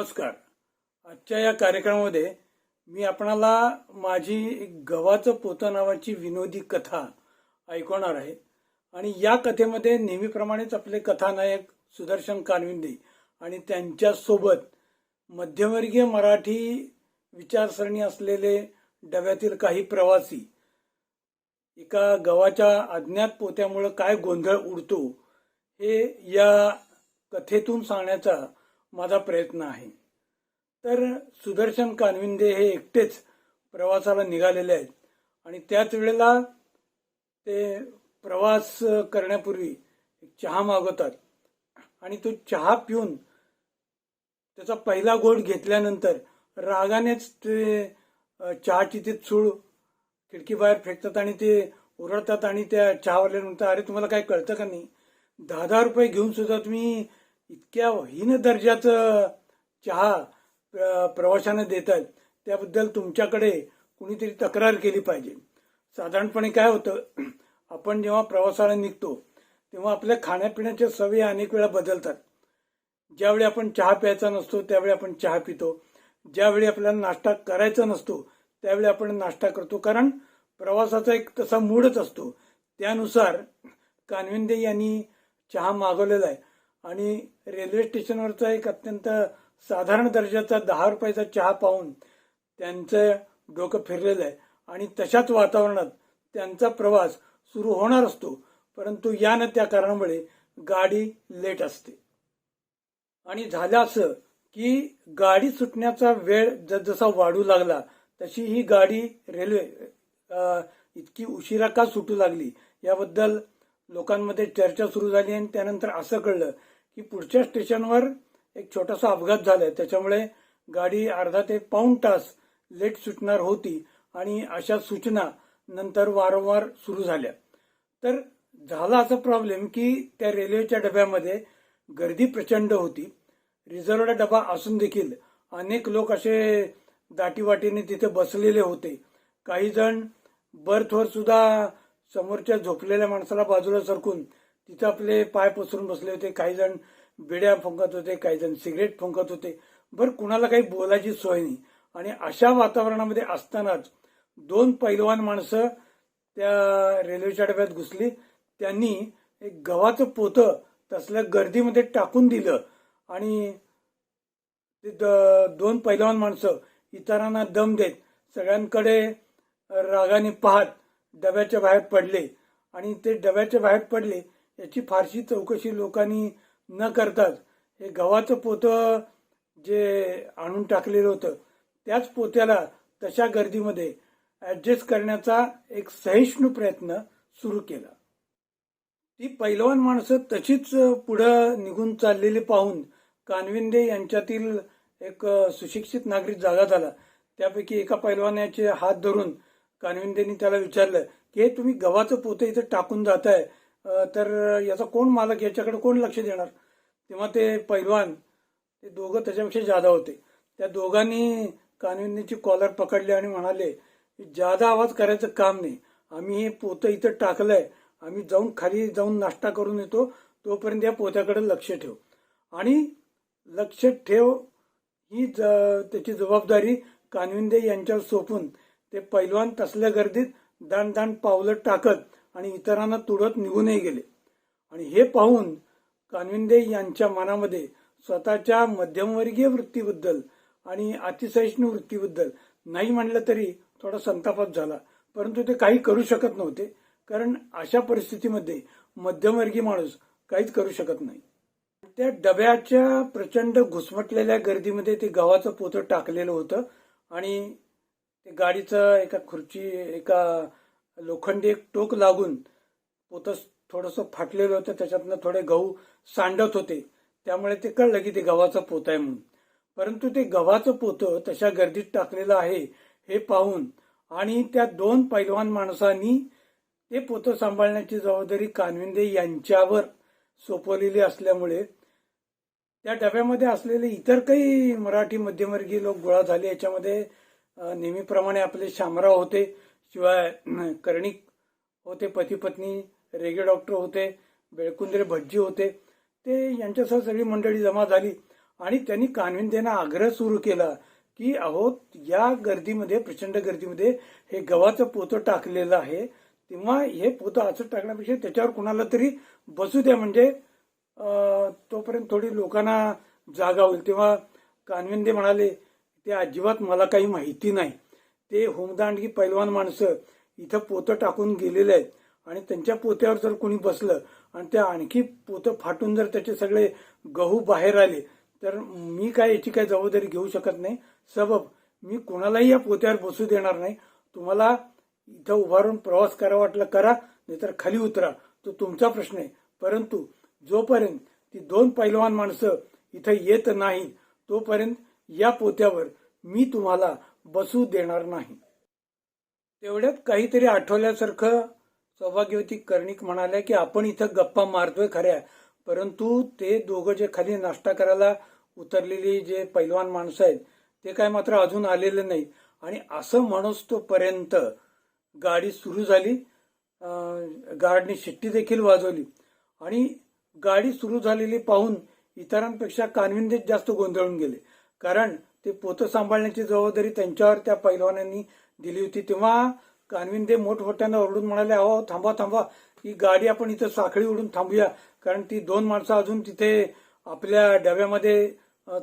नमस्कार. आजच्या या कार्यक्रमामध्ये मी आपणाला माझी एक गव्हाचं पोतं नावाची विनोदी कथा ऐकवणार आहे. आणि या कथेमध्ये नेहमीप्रमाणेच आपले कथानायक सुदर्शन कानविंदे आणि त्यांच्यासोबत मध्यमवर्गीय मराठी विचारसरणी असलेले डब्यातील काही प्रवासी एका गव्हाच्या अज्ञात पोत्यामुळं काय गोंधळ उडतो हे या कथेतून सांगण्याचा माझा प्रयत्न आहे. तर सुदर्शन कानविंदे हे एकटेच प्रवासाला निघालेले आहेत. आणि त्याच वेळेला ते प्रवास करण्यापूर्वी चहा मागवतात. आणि तो चहा पिऊन त्याचा पहिला गोड घेतल्यानंतर रागानेच ते चहाची ती चूळ खिडकी बाहेर फेकतात आणि ते ओरडतात आणि त्या चहावाल्यानंतर अरे तुम्हाला काय कळतं का नाही? दहा दहा रुपये घेऊन सुद्धा तुम्ही इतक्या हीन दर्जाचं चहा प्रवाशांना प्रवाशांना देतात त्याबद्दल तुमच्याकडे कुणीतरी तक्रार केली पाहिजे. साधारणपणे काय होतं आपण जेव्हा प्रवासाला निघतो तेव्हा आपल्या खाण्यापिण्याच्या सवयी अनेक वेळा बदलतात. ज्यावेळी आपण चहा प्यायचा नसतो त्यावेळी आपण चहा पितो. ज्यावेळी आपल्याला नाश्ता करायचा नसतो त्यावेळी आपण नाश्ता करतो. कारण प्रवासाचा एक तसा मूडच असतो. त्यानुसार कानविंदे यांनी चहा मागवलेला आहे. आणि रेल्वे स्टेशनवरचा एक अत्यंत साधारण दर्जाचा दहा रुपयाचा चहा पाहून त्यांचं डोकं फिरलेलं आहे. आणि तशाच वातावरणात त्यांचा प्रवास सुरू होणार असतो. परंतु या न त्या कारणामुळे गाडी लेट असते. आणि झालं असं की गाडी सुटण्याचा वेळ जसजसा वाढू लागला तशी ही गाडी रेल्वे इतकी उशिरा का सुटू लागली याबद्दल लोकांमध्ये चर्चा सुरू झाली आणि त्यानंतर असं कळलं की पुढच्या स्टेशनवर एक छोटासा अपघात झालाय. त्याच्यामुळे गाडी अर्धा ते पाऊण तास लेट सुटणार होती आणि अशा सूचना नंतर वारंवार सुरू झाल्या. तर झाला असा प्रॉब्लेम की त्या रेल्वेच्या डब्यामध्ये गर्दी प्रचंड होती. रिझर्वड डबा असून देखील अनेक लोक असे दाटीवाटीने तिथे बसलेले होते. काही जण बर्थवर सुद्धा समोरच्या झोपलेल्या माणसाला बाजूला सरकून तिथं आपले पाय पसरून बसले होते काही जण बिड्या फुंकत होते काही जण सिगरेट फुंकत होते. बरं कुणाला काही बोलायची सोय नाही. आणि अशा वातावरणामध्ये असतानाच दोन पैलवान माणसं त्या रेल्वेच्या डब्यात घुसली. त्यांनी एक गव्हाचं पोतं तसल्या गर्दीमध्ये टाकून दिलं. आणि ते द- दोन पैलवान माणसं इतरांना दम देत सगळ्यांकडे रागाने पाहत डब्याच्या बाहेर पडले. आणि ते डब्याच्या बाहेर पडले याची फारशी चौकशी लोकांनी न करताच हे गव्हाचं पोतं जे आणून टाकलेलं होतं त्याच पोत्याला तशा गर्दीमध्ये ऍडजस्ट करण्याचा एक सहिष्णू प्रयत्न सुरू केला. ती पैलवान माणसं तशीच पुढं निघून चाललेली पाहून कानविंदे यांच्यातील एक सुशिक्षित नागरिक जागा झाला. त्यापैकी एका पैलवानाचे हात धरून कानविंदेनी त्याला विचारलं की हे तुम्ही गव्हाचं पोतं इथं टाकून जाताय? आहे तर याचा कोण मालक याच्याकडे कोण लक्ष देणार? तेव्हा ते पैलवान ते दोघं त्याच्यापेक्षा जादा होते. त्या दोघांनी कानविंदीची कॉलर पकडली आणि म्हणाले की जादा आवाज करायचं काम नाही. आम्ही हे पोतं इथं टाकलंय. आम्ही जाऊन खाली जाऊन नाश्ता करून येतो. तोपर्यंत या पोत्याकडे लक्ष ठेव. आणि लक्ष ठेव ही ज- त्याची जबाबदारी कानविंदे यांच्यावर सोपून. ते पैलवान तसल्या गर्दीत दान दान पावलं टाकत आणि इतरांना तुडत निघूनही गेले. आणि हे पाहून कानविंदे यांच्या मनामध्ये स्वतःच्या मध्यमवर्गीय वृत्तीबद्दल आणि अतिसहिष्णू वृत्तीबद्दल नाही म्हणलं तरी थोडा संतापच झाला. परंतु ते काही करू शकत नव्हते कारण अशा परिस्थितीमध्ये मध्यमवर्गीय माणूस काहीच करू शकत नाही. त्या डब्याच्या प्रचंड घुसमटलेल्या गर्दीमध्ये ते गव्हाचं पोतं टाकलेलं होतं आणि ते गाडीचं एका खुर्ची एका लोखंडी एक टोक लागून पोतं थोडंसं फाटलेलं होतं. त्याच्यातनं थोडे गहू सांडत होते. त्यामुळे ते कळलं की ते गव्हाचं पोत आहे म्हणून. परंतु ते गव्हाचं पोतं तशा गर्दीत टाकलेलं आहे हे पाहून आणि त्या दोन पैलवान माणसांनी ते पोतं सांभाळण्याची जबाबदारी कानविंदे यांच्यावर सोपवलेली असल्यामुळे त्या डब्यामध्ये असलेले इतर काही मराठी मध्यमवर्गीय लोक गोळा झाले. याच्यामध्ये नेहमीप्रमाणे आपले शामराव होते. शिवाय कर्णिक होते पती पत्नी रेगे डॉक्टर होते बेळकुंद्रे भटजी होते ते यांच्यासह सगळी मंडळी जमा झाली आणि त्यांनी कानविंदेना आग्रह सुरू केला की अहो या गर्दीमध्ये प्रचंड गर्दीमध्ये हे गव्हाचं पोतं टाकलेलं आहे. तेव्हा हे पोतं असं टाकण्यापेक्षा त्याच्यावर कुणाला तरी बसू द्या म्हणजे तोपर्यंत थोडी लोकांना जागा होईल. तेव्हा कानविंदे म्हणाले ते अजिबात मला काही माहिती नाही. ते होमदांडगी पैलवान माणसं इथं पोतं टाकून गेलेले आहेत. आणि त्यांच्या पोत्यावर जर कोणी बसलं आणि त्या आणखी पोतं फाटून जर त्याचे सगळे गहू बाहेर आले तर मी काय याची काय जबाबदारी घेऊ शकत नाही. सबब मी कोणालाही या पोत्यावर बसू देणार नाही. तुम्हाला इथं उभारून प्रवास करा वाटलं करा नाहीतर खाली उतरा. तो तुमचा प्रश्न आहे. परंतु जोपर्यंत ती दोन पैलवान माणसं इथं येत नाही तोपर्यंत या पोत्यावर मी तुम्हाला बसू देणार नाही. तेवढ्यात काहीतरी आठवल्यासारखं सौभाग्यवती कर्णिक म्हणाल्या की आपण इथं गप्पा मारतोय खऱ्या परंतु ते दोघं जे खाली नाश्ता करायला उतरलेली जे पैलवान माणसं आहेत ते काय मात्र अजून आलेले नाही आणि असं म्हणूस तोपर्यंत गाडी सुरू झाली. गार्डने शिट्टी देखील वाजवली. आणि गाडी सुरू झालेली पाहून इतरांपेक्षा कानविंदेच जास्त गोंधळून गेले. कारण ते पोतं सांभाळण्याची जबाबदारी त्यांच्यावर त्या पैलवानांनी दिली होती. तेव्हा कानविंदे मोठमोठ्यांना ओरडून म्हणाले अहो थांबा थांबा. ही गाडी आपण इथं साखळी उडून थांबूया. कारण ती दोन माणसं अजून तिथे आपल्या डब्यामध्ये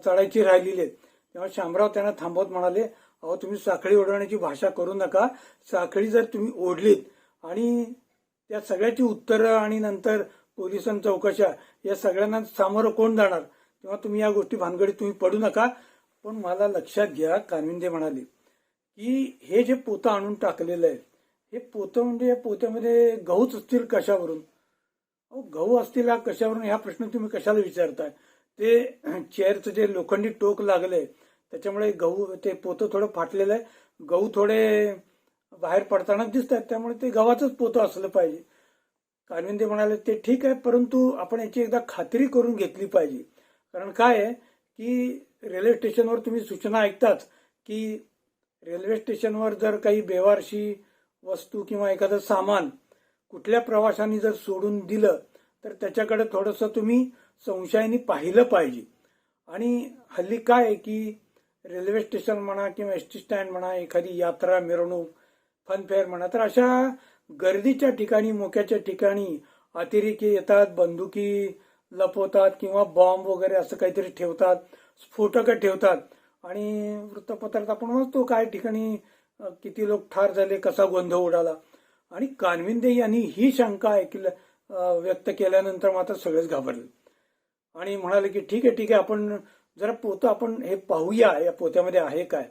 चढायची राहिलेली आहेत. तेव्हा शामराव त्यांना थांबवत म्हणाले अहो तुम्ही साखळी ओढवण्याची भाषा करू नका. साखळी जर तुम्ही ओढलीत आणि त्या सगळ्याची उत्तरं आणि नंतर पोलिसां चौकशा या सगळ्यांना सामोरं कोण जाणार? तेव्हा तुम्ही या गोष्टी भानगडीत तुम्ही पडू नका. पण मला लक्षात घ्या कानविंदे म्हणाले की हे जे पोतं आणून टाकलेलं आहे हे पोतं म्हणजे या पोत्यामध्ये गहूच असतील कशावरून? अहो गहू असतील हा कशावरून? ह्या प्रश्न तुम्ही कशाला विचारताय? ते चेअरचं जे लोखंडी टोक लागलंय त्याच्यामुळे गहू ते पोतं थोडं फाटलेलं आहे. गहू थोडे बाहेर पडताना दिसत आहेत त्यामुळे ते गव्हाचंच पोतं असलं पाहिजे. कानविंदे म्हणाले ते ठीक आहे परंतु आपण याची एकदा खात्री करून घेतली पाहिजे. कारण काय आहे की रेल्वे स्टेशनवर तुम्ही सूचना ऐकताच की रेल्वे स्टेशनवर जर काही बेवारशी वस्तू किंवा एखादं सामान कुठल्या प्रवाशांनी जर सोडून दिलं तर त्याच्याकडे थोडंसं तुम्ही संशयाने पाहिलं पाहिजे. आणि हल्ली काय आहे की रेल्वे स्टेशन म्हणा किंवा एस टी स्टँड म्हणा एखादी यात्रा मिरवणूक फनफेअर म्हणा तर अशा गर्दीच्या ठिकाणी मोक्याच्या ठिकाणी अतिरेकी येतात बंदुकी लपवतात किंवा बॉम्ब वगैरे असं काहीतरी ठेवतात. स्फोटकं ठेवतात. आणि वृत्तपत्रात आपण वाचतो काय ठिकाणी किती लोक ठार झाले कसा गोंधळ उडाला. आणि कानविंदे यांनी ही शंका ऐकल्या व्यक्त केल्यानंतर मात्र सगळेच घाबरले. आणि म्हणाले की ठीक आहे ठीक आहे आपण जरा पोतं आपण हे पाहूया या पोत्यामध्ये आहे काय?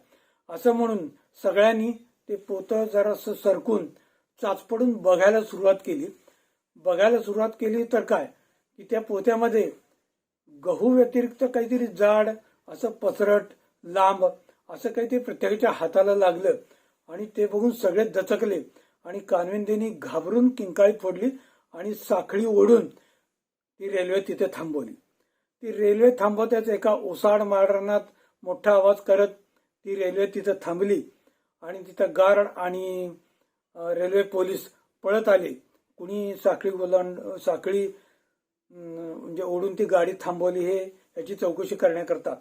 असं म्हणून सगळ्यांनी ते पोतं जरासं सरकून चाचपडून बघायला सुरुवात केली. बघायला सुरुवात केली तर काय? की त्या पोत्यामध्ये गहू व्यतिरिक्त काहीतरी जाड असं पसरट लांब असं काहीतरी प्रत्येकाच्या हाताला लागलं आणि ते बघून सगळे दचकले आणि कानविंदेनी घाबरून किंकाळी फोडली आणि साखळी ओढून ती रेल्वे तिथे थांबवली. ती रेल्वे थांबवत्याच एका ओसाड मारणात मोठा आवाज करत ती रेल्वे तिथं थांबली आणि तिथं गार्ड आणि रेल्वे पोलीस पळत आले. कुणी साखळी ओलांड साखळी म्हणजे ओढून ती गाडी थांबवली हे याची चौकशी करण्याकरता.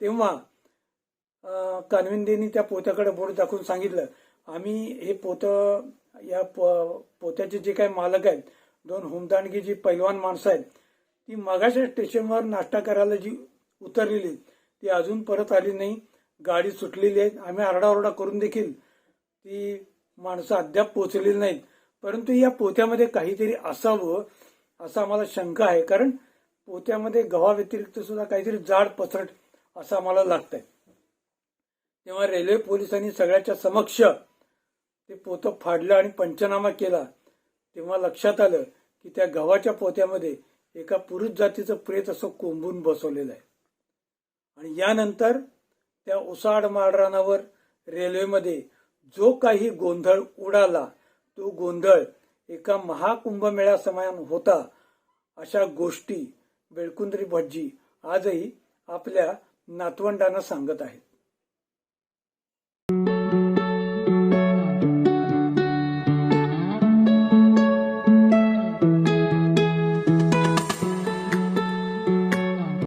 तेव्हा कानविंदेनी त्या पोत्याकडे बोट दाखवून सांगितलं आम्ही हे पोतं या प- पोत्याचे जे काही मालक आहेत दोन होमदांडगी जी पैलवान माणसं आहेत ती मगाच्या स्टेशनवर नाश्ता करायला जी उतरलेली ती अजून परत आली नाही गाडी सुटलेली आहे आम्ही आरडाओरडा करून देखील ती माणसं अद्याप पोचलेली नाहीत. परंतु या पोत्यामध्ये काहीतरी असावं असं आम्हाला शंका आहे. कारण पोत्यामध्ये गव्हा व्यतिरिक्त सुद्धा काहीतरी जाड पसरट असं आम्हाला लागतंय. तेव्हा रेल्वे पोलिसांनी सगळ्याच्या समक्ष ते पोतं फाडलं आणि पंचनामा केला. तेव्हा लक्षात आलं की त्या गव्हाच्या पोत्यामध्ये एका पुरुष जातीचं प्रेत असं कोंबून बसवलेलं आहे. आणि यानंतर त्या उसाड माळरानावर रेल्वेमध्ये जो काही गोंधळ उडाला तो गोंधळ एका महाकुंभमेळा समान होता अशा गोष्टी बेळकुंद्री भटजी आजही आपल्या नातवंडांना सांगत आहेत.